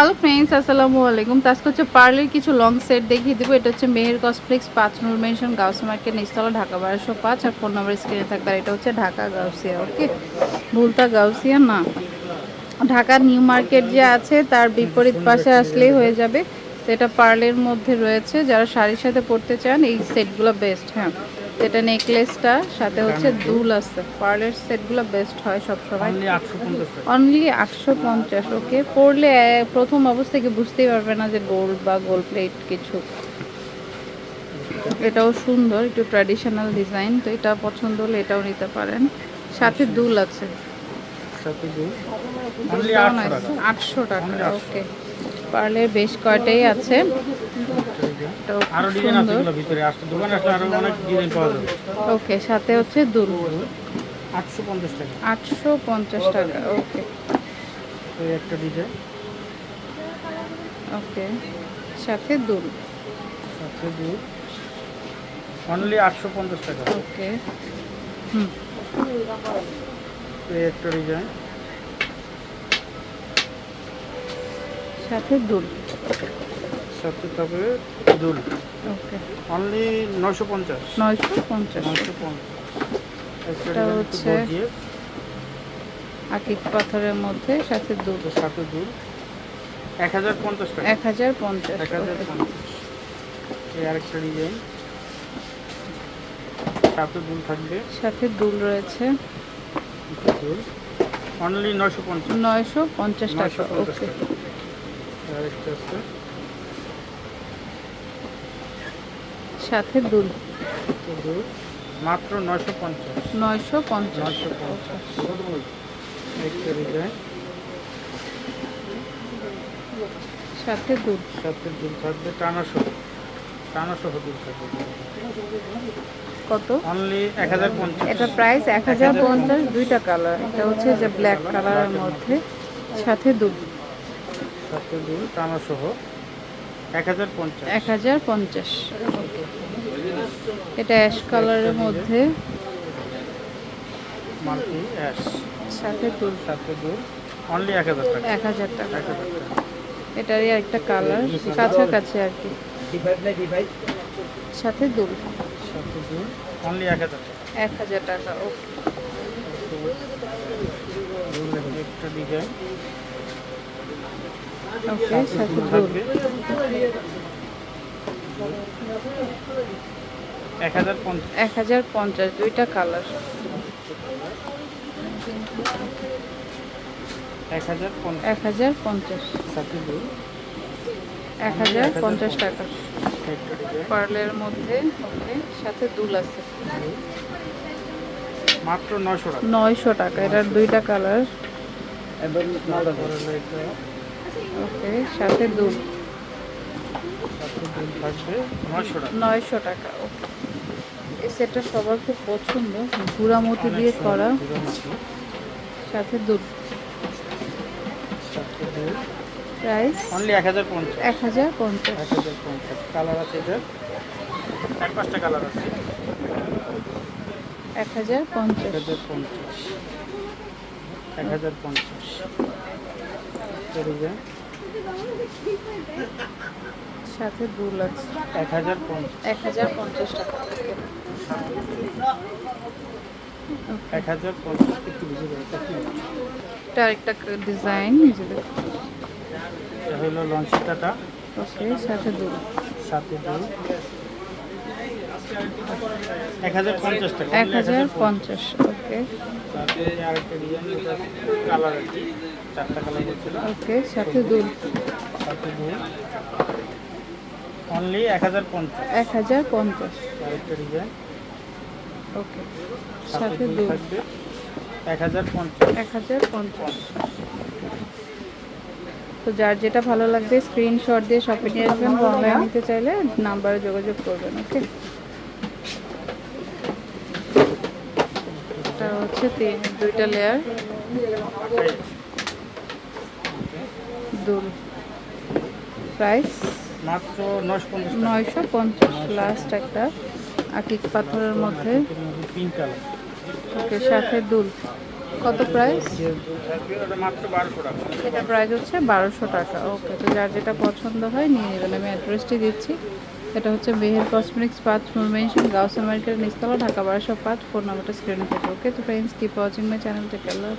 Hello friends আসসালামু আলাইকুম। তো আজকে হচ্ছে পার্লের কিছু লং সেট দেখিয়ে দেবো। এটা হচ্ছে মেহের কসপ্লেক্স পাঁচ নূর মেনশন গাউস মার্কেট নিচতলা ঢাকা বারোশো পাঁচ। আর ফোন নাম্বার স্ক্রিনে থাকবে। এটা হচ্ছে ঢাকা গাউসিয়া ওকে ভুলতা গাউসিয়া না। ঢাকা নিউ মার্কেট যে আছে, তার বিপরীত পাশে আসলেই হয়ে যাবে। তো এটা পার্লের মধ্যে রয়েছে। যারা শাড়ির সাথে পড়তে চান, এই সেটগুলো বেস্ট হ্যাঁ। এটা নেকলেসটা সাথে হচ্ছে দুল আছে। পার্লের সেটগুলো বেস্ট হয় সবসময়। অনলি আটশো পঞ্চাশ অনলি আটশো পঞ্চাশ ওকে? পড়লে প্রথম অবস্থা থেকে বুঝতেই পারবে না যে গোল্ড বা গোল্ড প্লেট কিছু। এটাও সুন্দর একটু ট্র্যাডিশনাল ডিজাইন তো এটা পছন্দ হলে এটাও নিতে পারেন। সাথে দুল আছে। আটশো টাকা। আটশো টাকা ওকে। পার্লে বেশ কয়টাই আছে? এটাও আরও ডিজাইন আছে এগুলো ভিতরে। আসলে দোকানে আসলে আরও অনেক ডিজাইন পাওয়া যাবে। ওকে সাথে হচ্ছে দুল। আটশো পঞ্চাশ টাকা। আটশো পঞ্চাশ টাকা ওকে। এই একটা ডিজাইন ওকে সাথে দুল। সাথে দুই অনলি আটশো পঞ্চাশ টাকা। ওকে। হুম। এই একটা ডিজাইন সাথে দুল। সাথে তারপরে দুল ওকে। অনলি নশো পঞ্চাশ। নয়শো পঞ্চাশ। নশো পঞ্চাশ। এটা হচ্ছে আকিক পাথরের মধ্যে সাথে দুল সাথে দুল এক হাজার পঞ্চাশ টাকা। এক হাজার পঞ্চাশ এক হাজার। পঞ্চাশ। এই আরেকটা ডিজাইন। সাথে দুল থাকবে। সাথে দুল রয়েছে। দুল। অনলি নশো পঞ্চাশ। নয়শো পঞ্চাশ টাকা ওকে। আরেকটা আছে। সাথে তো দুল। মাত্র নশো পঞ্চাশ। নয়শো পঞ্চাশ। সাথে দুধ সাথে দুধ থাকবে টানা সহ টানা সহ দুল থাকবে। কত? অনলি এক হাজার পঞ্চাশ। এটা প্রাইস এক হাজার পঞ্চাশ দুইটা কালার এটা হচ্ছে যে ব্ল্যাক কালারের মধ্যে সাথে দুল। সাথে দুল টানা সহ এক হাজার পঞ্চাশ। এটা অ্যাশ কালারের মধ্যে। সাথে দুল। সাথে দুল। অনলি এক হাজার টাকা। এক হাজার টাকা। এটারই একটা কালার কাছাকাছি আর কি। সাথে দুল। সাথে দুল। অনলি এক হাজার টাকা। এক হাজার টাকা ওকে। একটা ডিজাইন ওকে এক হাজার পঞ্চাশ এক হাজার পঞ্চাশ দুইটা কালার এক হাজার পঞ্চাশ। এক হাজার পঞ্চাশ সাথে দুল এক হাজার পঞ্চাশ টাকা। পার্লের মধ্যে ওকে সাথে দুল আছে। মাত্র নশো টাকা। নয়শো টাকা এটার দুইটা কালার এটা ওকে সাথে দুল সাথে দুল থাকবে নশো টাকা। নয়শো টাকা ওকে। এই সেটটা সবার খুব পছন্দ ঘুরা মতি দিয়ে করা। সাথে দুল সাথে দুল প্রাইস? অনলি এক হাজার পঞ্চাশ। এক হাজার পঞ্চাশ। এক হাজার পঞ্চাশ। কালার আছে এটা চার পাঁচটা কালার আছে। এক হাজার এক পঞ্চাশ হাজার পঞ্চাশ। এক হাজার পঞ্চাশ। সাথে দুল আছে। এক হাজার এক হাজার পঞ্চাশ টাকা। এক হাজার পঞ্চাশ একটু এটা একটা ডিজাইন এটা হলো লঞ্চিতাটা ওকে সাথে দুল। সাথে দুল। এক হাজার পঞ্চাশ টাকা। এক হাজার পঞ্চাশ ওকে। তারপরে আরেকটা ডিজাইন কালার কি। চারটা কালার বলছিল ওকে সাথে দুল সাথে দুল অনলি এক হাজার পঞ্চাশ। এক হাজার পঞ্চাশ। আরেকটা ডিজাইন ওকে সাথে দুল থাকবে। এক হাজার পঞ্চাশ। এক হাজার পঞ্চাশ। তো যার যেটা ভালো লাগবে স্ক্রিনশট দিয়ে শপে নিয়ে আসবেন অনলাইন নিতে চাইলে নাম্বারে যোগাযোগ করবেন ওকে? এটা হচ্ছে তিন দুইটা লেয়ার দুল প্রাইস মাত্র নয়শো পঞ্চাশ লাস্ট একটা আকিক পাথরের মধ্যে। ওকে সাথে দুল। কত প্রাইস এটা প্রাইস হচ্ছে বারোশো টাকা। ওকে তো যার যেটা পছন্দ হয় নিয়ে নেবেন। আমি অ্যাড্রেসটি দিচ্ছি। এটা হচ্ছে মেহের কসমেটিক্স পাঁচ মেনশন গাউসা মার্কেট নিস্তলা ঢাকা বারোশো পাঁচ ফোন নাম্বারটা স্ক্রিনে থাকে ওকে তো friends keep watching my channel থেকে আল্লাহ